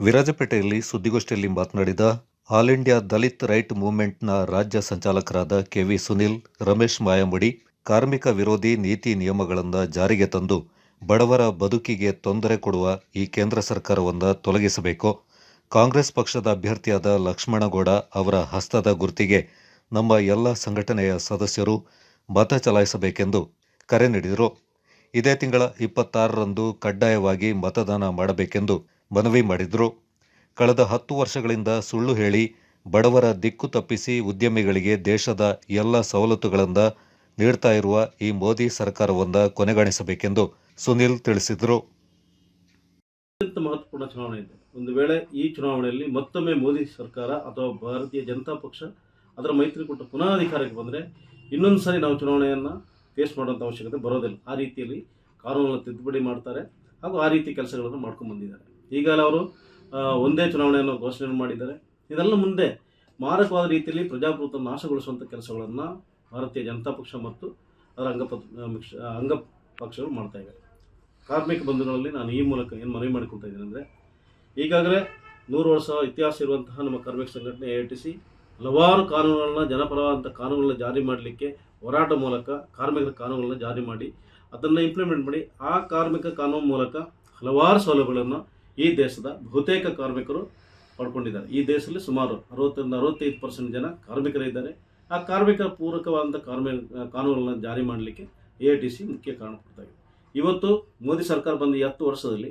ವಿರಾಜಪೇಟೆಯಲ್ಲಿ ಸುದ್ದಿಗೋಷ್ಠಿಯಲ್ಲಿ ಮಾತನಾಡಿದ all India Dalit right ಮೂವ್ಮೆಂಟ್ನ ರಾಜ್ಯ ಸಂಚಾಲಕರಾದ ಕೆವಿ ಸುನಿಲ್, ರಮೇಶ್ ಮಾಯಮುಡಿ ಕಾರ್ಮಿಕ ವಿರೋಧಿ ನೀತಿ ನಿಯಮಗಳನ್ನು ಜಾರಿಗೆ ತಂದು ಬಡವರ ಬದುಕಿಗೆ ತೊಂದರೆ ಕೊಡುವ ಈ ಕೇಂದ್ರ ಸರ್ಕಾರವನ್ನು ತೊಲಗಿಸಬೇಕು. ಕಾಂಗ್ರೆಸ್ ಪಕ್ಷದ ಅಭ್ಯರ್ಥಿಯಾದ ಲಕ್ಷ್ಮಣಗೌಡ ಅವರ ಹಸ್ತದ ಗುರುತಿಗೆ ನಮ್ಮ ಎಲ್ಲ ಸಂಘಟನೆಯ ಸದಸ್ಯರು ಮತ ಚಲಾಯಿಸಬೇಕೆಂದು ಕರೆ ನೀಡಿದರು. ಇದೇ ತಿಂಗಳ ಇಪ್ಪತ್ತಾರರಂದು ಕಡ್ಡಾಯವಾಗಿ ಮತದಾನ ಮಾಡಬೇಕೆಂದು ಮನವಿ ಮಾಡಿದರು. ಕಳೆದ ಹತ್ತು ವರ್ಷಗಳಿಂದ ಸುಳ್ಳು ಹೇಳಿ ಬಡವರ ದಿಕ್ಕು ತಪ್ಪಿಸಿ ಉದ್ಯಮಿಗಳಿಗೆ ದೇಶದ ಎಲ್ಲ ಸವಲತ್ತುಗಳನ್ನು ನೀಡ್ತಾ ಇರುವ ಈ ಮೋದಿ ಸರ್ಕಾರವನ್ನ ಕೊನೆಗಾಣಿಸಬೇಕೆಂದು ಸುನಿಲ್ ತಿಳಿಸಿದರು. ಅತ್ಯಂತ ಮಹತ್ವಪೂರ್ಣ ಚುನಾವಣೆ ಇದೆ. ಒಂದು ವೇಳೆ ಈ ಚುನಾವಣೆಯಲ್ಲಿ ಮತ್ತೊಮ್ಮೆ ಮೋದಿ ಸರ್ಕಾರ ಅಥವಾ ಭಾರತೀಯ ಜನತಾ ಪಕ್ಷ ಅದರ ಮೈತ್ರಿಕೂಟ ಪುನಃ ಅಧಿಕಾರಕ್ಕೆ ಬಂದರೆ ಇನ್ನೊಂದು ಸಾರಿ ನಾವು ಚುನಾವಣೆಯನ್ನು ಫೇಸ್ ಮಾಡುವಂಥ ಅವಶ್ಯಕತೆ ಬರೋದಿಲ್ಲ. ಆ ರೀತಿಯಲ್ಲಿ ಕಾನೂನನ್ನು ತಿದ್ದುಪಡಿ ಮಾಡ್ತಾರೆ ಹಾಗೂ ಆ ರೀತಿ ಕೆಲಸಗಳನ್ನು ಮಾಡ್ಕೊಂಡು ಬಂದಿದ್ದಾರೆ. ಈಗಲೇ ಅವರು ಒಂದೇ ಚುನಾವಣೆಯನ್ನು ಘೋಷಣೆ ಮಾಡಿದ್ದಾರೆ. ಇದೆಲ್ಲ ಮುಂದೆ ಮಾರಕವಾದ ರೀತಿಯಲ್ಲಿ ಪ್ರಜಾಪ್ರಭುತ್ವ ನಾಶಗೊಳಿಸುವಂಥ ಕೆಲಸಗಳನ್ನು ಭಾರತೀಯ ಜನತಾ ಪಕ್ಷ ಮತ್ತು ಅದರ ಅಂಗಪ ಅಂಗ ಪಕ್ಷಗಳು ಮಾಡ್ತಾ ಇದ್ದಾರೆ ಕಾರ್ಮಿಕ ಬಂಧುಗಳಲ್ಲಿ ನಾನು ಈ ಮೂಲಕ ಏನು ಮನವಿ ಮಾಡಿಕೊಳ್ತಾ ಇದ್ದೀನಿ ಅಂದರೆ, ಈಗಾಗಲೇ ನೂರು ವರ್ಷ ಇತಿಹಾಸ ಇರುವಂತಹ ನಮ್ಮ ಕಾರ್ಮಿಕ ಸಂಘಟನೆ ಎ ಟಿ ಸಿ ಹಲವಾರು ಕಾನೂನುಗಳನ್ನ ಜನಪರವಾದಂಥ ಕಾನೂನುಗಳನ್ನ ಜಾರಿ ಮಾಡಲಿಕ್ಕೆ ಹೋರಾಟ ಮೂಲಕ, ಕಾರ್ಮಿಕರ ಕಾನೂನುಗಳನ್ನ ಜಾರಿ ಮಾಡಿ, ಅದನ್ನು ಇಂಪ್ಲಿಮೆಂಟ್ ಮಾಡಿ, ಆ ಕಾರ್ಮಿಕ ಕಾನೂನು ಮೂಲಕ ಹಲವಾರು ಸೌಲಭ್ಯಗಳನ್ನು ಈ ದೇಶದ ಬಹುತೇಕ ಕಾರ್ಮಿಕರು ಪಡ್ಕೊಂಡಿದ್ದಾರೆ. ಈ ದೇಶದಲ್ಲಿ ಸುಮಾರು ಅರವತ್ತರಿಂದ ಅರವತ್ತೈದು ಪರ್ಸೆಂಟ್ ಜನ ಕಾರ್ಮಿಕರಿದ್ದಾರೆ ಆ ಕಾರ್ಮಿಕರ ಪೂರಕವಾದಂಥ ಕಾರ್ಮಿ, ಕಾನೂನುಗಳನ್ನು ಜಾರಿ ಮಾಡಲಿಕ್ಕೆ ಎ ಮುಖ್ಯ ಕಾರಣ ಇವತ್ತು ಮೋದಿ ಸರ್ಕಾರ ಬಂದ ಈ ಹತ್ತು ವರ್ಷದಲ್ಲಿ